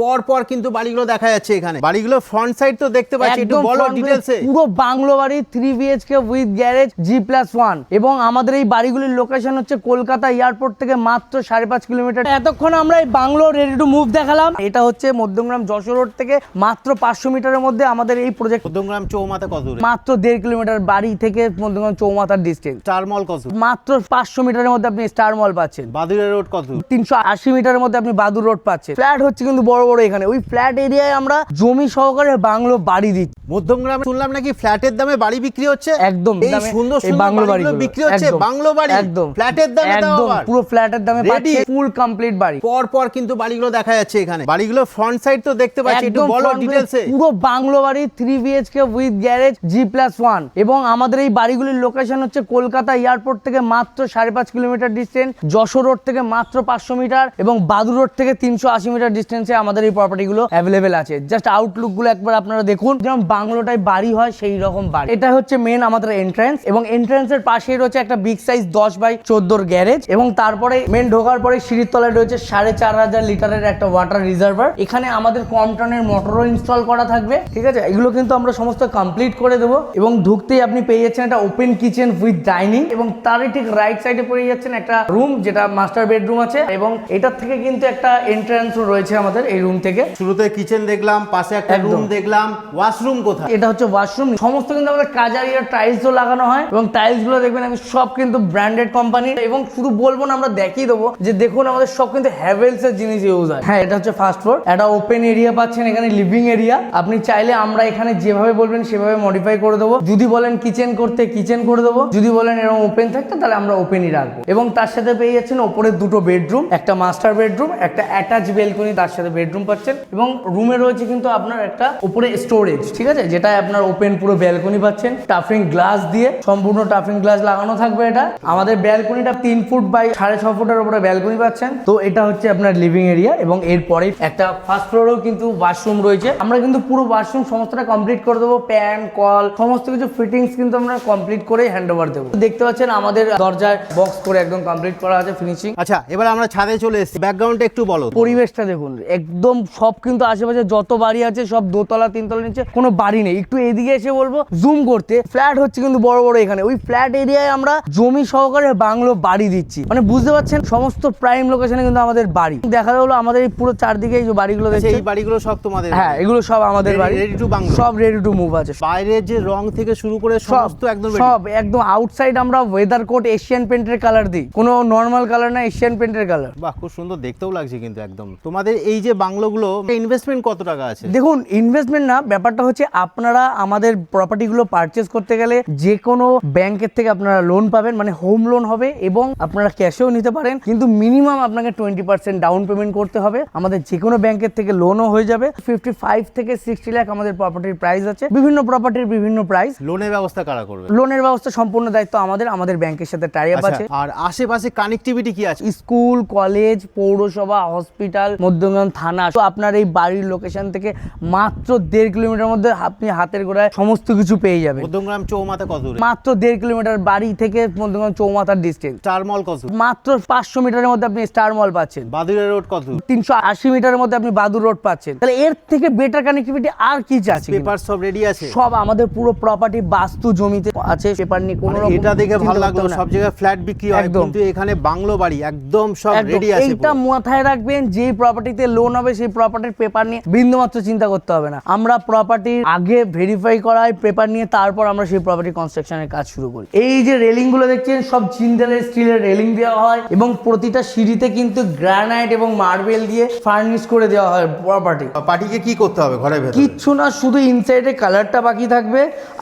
পর পর কিন্তু বাড়িগুলো দেখা যাচ্ছে এখানে। বাড়িগুলো ফ্রন্ট সাইড তো দেখতে পাচ্ছি একটু বলো ডিটেলসে পুরো বাংলো বাড়ি three BHK with garage G plus one এবং আমাদের এই বাড়িগুলির লোকেশন হচ্ছে কলকাতা এয়ারপোর্ট থেকে মাত্র সাড়ে পাঁচ কিলোমিটার। এতক্ষণ আমরা এই বাংলো রেডি টু মুভ দেখালাম। এটা হচ্ছে মধ্যমগ্রাম যশোর রোড থেকে মাত্র পাঁচশো মিটারের মধ্যে আমাদের এই প্রজেক্ট মধ্যমগ্রাম চৌমাথা কত দূরে মাত্র দেড় কিলোমিটার বাড়ি থেকে মধ্যমগ্রাম চৌমাথার ডিস্টেন্স স্টার মল কত? মাত্র পাঁচশো মিটারের মধ্যে আপনি স্টার মল পাচ্ছেন। বাদুড়িয়া রোড কত দূর? তিনশো আশি মিটারের মধ্যে আপনি বাদুর রোড পাচ্ছেন। ফ্ল্যাট হচ্ছে কিন্তু বড় বড় এখানে। ওই ফ্ল্যাট এরিয়ায় আমরা জমি সহকারে বাংলো বাড়ি দিচ্ছি। মধ্যমগ্রামে শুনলাম নাকি ফ্ল্যাটের দামে বাড়ি বিক্রি হচ্ছে? একদম এই সুন্দর সুন্দর বাংলো বাড়িগুলো। বিক্রি হচ্ছে বাংলো বাড়ি। একদম ফ্ল্যাটের দামে একদম পুরো ফ্ল্যাটের দামে Ready? ফুল কমপ্লিট বাড়ি। পর পর কিন্তু বাড়িগুলো দেখা যাচ্ছে এখানে। বাড়িগুলো ফ্রন্ট সাইড তো দেখতে পাচ্ছি একটু একদম বলো ডিটেলসে পুরো বাংলো বাড়ি three BHK with garage G plus one এবং আমাদের এই বাড়িগুলির লোকেশন হচ্ছে কলকাতা এয়ারপোর্ট থেকে মাত্র সাড়ে পাঁচ কিলোমিটার ডিস্টেন্স যশোর রোড থেকে মাত্র পাঁচশো মিটার এবং বাদুর রোড থেকে তিনশো আশি মিটার ডিস্টেন্সে আমাদের এই প্রপার্টিগুলো অ্যাভেলেবেল আছে। জাস্ট আউটলুকগুলো একবার আপনারা দেখুন। যেমন বাংলোটাই বাড়ি হয় সেই রকম বাড়ি। এটা হচ্ছে মেন আমাদের এন্ট্রান্স এবং এন্ট্রান্সের পাশেই রয়েছে একটা বিগ সাইজ দশ বাই চোদ্দোর গ্যারেজ এবং তারপরে মেন ঢোকার পরে সিঁড়ির তলায় রয়েছে সাড়ে চার হাজার লিটারের একটা ওয়াটার রিজার্ভার এখানে আমাদের কম টনের মোটরও ইনস্টল করা থাকবে, ঠিক আছে? এগুলো কিন্তু আমরা সমস্ত কমপ্লিট করে দেবো এবং ঢুকতেই আপনি পেয়ে যাচ্ছেন একটা ওপেন কিচেন উইথ ডাইনিং এবং তারই ঠিক রাইট সাইডে পেয়ে যাচ্ছেন একটা রুম যেটা মাস্টার বেডরুম আছে এবং এটার থেকে কিন্তু একটা এন্ট্রান্স রয়েছে আমাদের এই রুম থেকে। শুরুতে কিচেন দেখলাম পাশে একটা রুম দেখলাম। ওয়াশরুম কোথায়? এটা হচ্ছে ওয়াশরুম সমস্ত কিন্তু আমাদের কাজারিয়ার টাইলসও লাগানো হয় এবং টাইলসগুলো দেখবেন আমি সব কিন্তু ব্র্যান্ডেড কোম্পানির এবং শুধু বলব না আমরা দেখিয়ে দেবো যে দেখুন আমাদের সব কিন্তু হ্যাভেলস এর জিনিস ইউজ হয়। হ্যাঁ এটা হচ্ছে ফার্স্ট ফ্লোর একটা ওপেন এরিয়া পাচ্ছেন এখানে লিভিং এরিয়া আপনি চাইলে আমরা এখানে যেভাবে বলবেন সেভাবে মডিফাই করে দেবো। যদি বলেন কিচেন করতে কিচেন করে দেবো। যদি বলেন এরকম ওপেন থাকতে তাহলে আমরা ওপেনই রাখব। এবং তার সাথে পেয়ে যাচ্ছেন ওপরে দুটো বেডরুম একটা মাস্টার বেডরুম একটা অ্যাটাচ বেলকনি তার সাথে বেডরুম পাচ্ছেন এবং রুমে রয়েছে কিন্তু আপনার একটা উপরে স্টোরেজ ঠিক আছে? যেটা আপনার ওপেন পুরো ব্যালকনি পাচ্ছেন টাফিং গ্লাস দিয়ে সম্পূর্ণ টাফিং গ্লাস লাগানো থাকবে এটা। আমাদের ব্যালকনিটা তিন ফুট বাই সাড়ে ছ ফুটের উপরে ব্যালকনি পাচ্ছেন। তো এটা হচ্ছে আপনার লিভিং এরিয়া এবং এরপরে একটা ফার্স্ট ফ্লোরেও কিন্তু ওয়াশরুম রয়েছে। আমরা কিন্তু পুরো ওয়াশরুম সমস্তটা কমপ্লিট করে দেবো প্যান কল সমস্ত কিছু ফিটিংস কিন্তু আমরা কমপ্লিট করে হ্যান্ড ওভার দেবো। দেখতে পাচ্ছেন আমাদের দরজায় বক্স করে একদম কমপ্লিট করা আছে ফিনিশিং আচ্ছা এবার আমরা ছাদে চলে এসেছি। ব্যাকগ্রাউন্ডটা একটু বলো। পরিবেশটা দেখুন একদম সব কিন্তু আশেপাশে যত বাড়ি আছে সব দোতলা তিনতলা নিচে কোনো বাড়ি নেই। একটু এদিকে এসে বলব জুম করতে ফ্ল্যাট হচ্ছে কিন্তু বড় বড় এখানে। ওই ফ্ল্যাট এরিয়ায় আমরা জমি সহকারে বাংলো বাড়ি দিচ্ছি। মানে বুঝতে পারছেন সমস্ত প্রাইম লোকেশনে কিন্তু আমাদের বাড়ি। দেখা হলো আমাদের এই পুরো চারদিকে এই যে বাড়িগুলো আচ্ছা, এই বাড়িগুলো সব তোমাদের হ্যাঁ এগুলো সব আমাদের বাড়ি। Ready to bungalow. সব রেডি টু মুভ আছে। বাইরের যে রং থেকে শুরু করে সব সমস্ত একদম সব একদম আউটসাইড আমরা ওয়েদার কোট এশিয়ান পেন্টের কালার দিই। কোনো নর্মাল কালার না এশিয়ান পেন্টের কালার বাহ খুব সুন্দর দেখতেও লাগছে কিন্তু একদম। তোমাদের এই যে বাংলোগুলো ইনভেস্টমেন্ট কত টাকা আছে? দেখুন ইনভেস্টমেন্ট না ব্যাপারটা হচ্ছে আপনারা আমাদের প্রপার্টিগুলো পারচেস করতে গেলে যে কোনো ব্যাংকের থেকে আপনারা লোন পাবেন মানে হোম লোন হবে এবং আপনারা ক্যাশেও নিতে পারেন। কিন্তু মিনিমাম আপনাকে টোয়েন্টি পার্সেন্ট ডাউন পেমেন্ট করতে হবে। আমাদের যে কোনো ব্যাংকের থেকে লোনও হয়ে যাবে। ফিফটি ফাইভ থেকে সিক্সটি লাখ আমাদের প্রপার্টির প্রাইস আছে। বিভিন্ন প্রপার্টির বিভিন্ন প্রাইস লোনের ব্যবস্থা কারা করবে? লোনের ব্যবস্থা সম্পূর্ণ দায়িত্ব আমাদের আমাদের ব্যাংকের সাথে টাই আপ আচ্ছা, আছে। আর আশেপাশে কানেক্টিভিটি কি আছে? স্কুল কলেজ পৌরসভা হসপিটাল মধ্যমগ্রাম থানা তো আপনার এই বাড়ির লোকেশন থেকে মাত্র দেড় কিলোমিটার মধ্যে আপনি হাতের গোড়ায় সমস্ত কিছু পেয়ে যাবেন। মধ্যমগ্রাম চৌমাথা কত মাত্র দেড় কিলোমিটার বাড়ি থেকে মধ্যমগ্রাম চৌমাথার ডিস্টেন্স স্টার মল কত মাত্র পাঁচশো মিটারের মধ্যে আপনি স্টার মল পাচ্ছেন। বাদুড়িয়া রোড কত তিনশো আশি মিটারের মধ্যে আপনি বাদুর রোড পাচ্ছেন। তাহলে এর থেকে বেটার কানেক্টিভিটি আর কি চাচ্ছে পেপার সব রেডি আছে। সব আমাদের পুরো প্রপার্টি বাস্তু জমিতে আছে পেপার নিয়ে কোনো মানে এটা দেখে ভালো লাগল সব জায়গায় ফ্ল্যাট বিক্রি হয়। কিন্তু এখানে বাংলো বাড়ি একদম সব রেডি আছে এইটা মাথায় রাখবেন যেই প্রপার্টিতে লোন হবে সেই প্রপার্টির পেপার নিয়ে বিন্দুমাত্র চিন্তা করতে হবে না। আমরা প্রপার্টির আগে ভেরিফাই করাই পেপার নিয়ে তারপর আমরা সেই প্রপার্টি কনস্ট্রাকশনের কাজ শুরু করি। এই যে রেলিংগুলো দেখছেন সব জিন্দালের স্টিলের রেলিং দেওয়া হয় এবং প্রতিটা সিঁড়িতে কিন্তু গ্রানাইট এবং মার্বেল দিয়ে ফার্নিশ করে দেওয়া হয় প্রপার্টি পার্টিকে কি করতে হবে ঘরে ভেতরে? কিচ্ছু না শুধু ইনসাইডে কালারটা বাকি থাকবে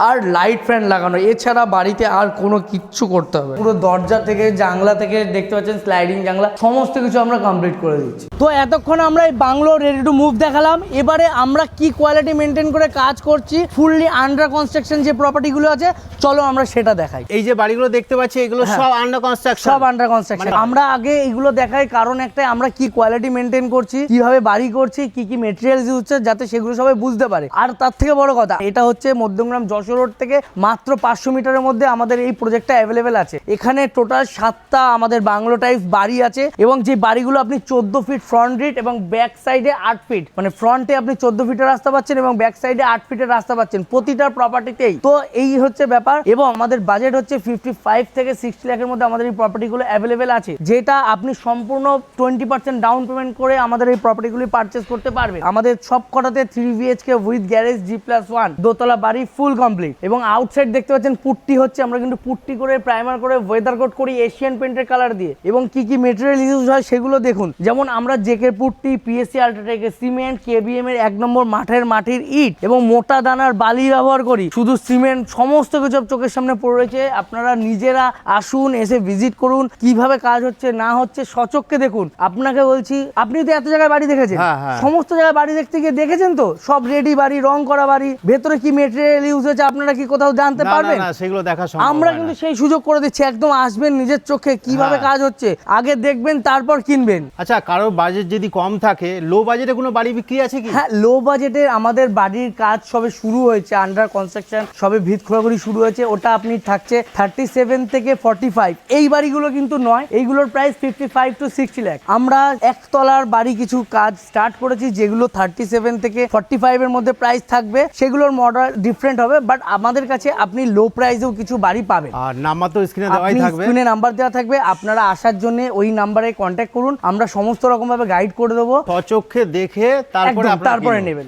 আর লাইট ফ্যান লাগানো। এছাড়া বাড়িতে আর কোনো কিচ্ছু করতে হবে পুরো দরজা থেকে জানলা থেকে দেখতে পাচ্ছেন স্লাইডিং জানলা সমস্ত কিছু আমরা কমপ্লিট করে দিচ্ছি। তো এতক্ষণ আমরা এই বাংলো রেডি টু মুভ দেখালাম। এবারে আমরা কি কোয়ালিটি মেনটেন করে কাজ করছি ফুললি আন্ডার কনস্ট্রাকশন যে প্রপার্টিগুলো আছে চলো আমরা সেটা দেখাই। এই যে বাড়িগুলো দেখতে পাচ্ছি এগুলো সব আন্ডার কনস্ট্রাকশন হ্যাঁ। সব আন্ডার কনস্ট্রাকশন মানে- আমরা আগে এগুলো দেখাই কারণ একটাই আমরা কি কোয়ালিটি মেনটেন করছি কীভাবে বাড়ি করছি কি কি মেটেরিয়াল ইউজ হচ্ছে যাতে সেগুলো সবাই বুঝতে পারে। আর তার থেকে বড় কথা এটা হচ্ছে মধ্যমগ্রাম যশোর রোড থেকে মাত্র পাঁচশো মিটারের মধ্যে আমাদের এই প্রজেক্টটা অ্যাভেলেবেল আছে। এখানে টোটাল সাতটা আমাদের বাংলো টাইপ বাড়ি আছে এবং যে বাড়িগুলো আপনি চোদ্দ ফিট ফ্রন্ট রিট এবং ব্যাক সাইডে আট ফিট মানে ফ্রন্টে আপনি চোদ্দ ফিটের রাস্তা পাচ্ছেন এবং ব্যাক সাইডে আট ফিটের রাস্তা পাচ্ছেন। প্রতিটা প্রপার্টিতেই তো এই হচ্ছে ব্যাপার। এবং আমাদের বাজেট হচ্ছে ফিফটি ফাইভ থেকে সিক্সটি লাখের মধ্যে আমাদের এই প্রপার্টিগুলো অ্যাভেলেবেল আছে, যেটা আপনি সম্পূর্ণ টোয়েন্টি পার্সেন্ট ডাউন পেমেন্ট করে আমাদের এই প্রপার্টিগুলি পারচেস করতে পারবেন। আমাদের সব কটাতে three BHK with garage G plus one দোতলা বাড়ি ফুল কমপ্লিট এবং আউটসাইড দেখতে পাচ্ছেন পুট্টি হচ্ছে, আমরা কিন্তু পুট্টি করে প্রাইমার করে ওয়েদার কোট করি এশিয়ান পেন্টের কালার দিয়ে। এবং কি কি মেটেরিয়াল ইউজ হয় সেগুলো দেখুন। যেমন আমরা জেকে পুট্টি পিএসসি আল্ট্রাটেকের সিমেন্ট কেবিএম এর এক নম্বর মাঠের মাটির ইট এবং মোটা দানার বালি ব্যবহার করি। শুধু সিমেন্ট সমস্ত কিছু চোখের সামনে পড়ে রয়েছে। আপনারা নিজেরা আসুন এসে ভিজিট করুন। কীভাবে কাজ হচ্ছে না হচ্ছে সচক্ষে দেখুন। আপনাকে বলছি আপনি তো এত জায়গায় বাড়ি দেখেছেন? হ্যাঁ, হ্যাঁ। সমস্ত জায়গায় বাড়ি দেখতে গিয়ে দেখেছেন তো? সব রেডি বাড়ি রং করা বাড়ি। ভেতরে কি মেটেরিয়াল ইউজ হয়েছে আপনারা কি কোথাও জানতে পারবেন? না, সেগুলো দেখা আমরা কিন্তু সেই সুযোগ করে দিচ্ছি। একদম আসবেন নিজের চোখে কীভাবে হ্যাঁ। কাজ হচ্ছে আগে দেখবেন তারপর কিনবেন। আচ্ছা কারোর বাজেট যদি কম থাকে লো বাজেটে কোনো বাড়ি বিক্রি আছে কি? হ্যাঁ লো বাজেটে আমাদের বাড়ির কাজ সবে শুরু হয়েছে আন্ডার কনস্ট্রাকশন সবে ভিত খোলাখুলি শুরু হয়েছে ওটা আপনি থাকছে থার্টি সেভেন থেকে ফর্টি ফাইভ এই বাড়িগুলো কিন্তু নয় এইগুলোর price fifty five to sixty lakh আমরা একতলার বাড়ি কিছু কাজ স্টার্ট করেছি যেগুলো থার্টি সেভেন থেকে ফর্টি ফাইভ এর মধ্যে প্রাইস থাকবে সেগুলোর মডেল ডিফারেন্ট হবে বাট আমাদের কাছে আপনি লো প্রাইসেও কিছু বাড়ি পাবেন। আর নাম্বার তো স্ক্রিনে দেওয়াই থাকবে। স্ক্রিনে নাম্বার দেওয়া থাকবে আপনারা আসার জন্য ওই নাম্বারে কন্ট্যাক্ট করুন আমরা সমস্ত রকম ভাবে গাইড করে দেবো। সচক্ষে দেখে তারপরে তারপরে। নেবেন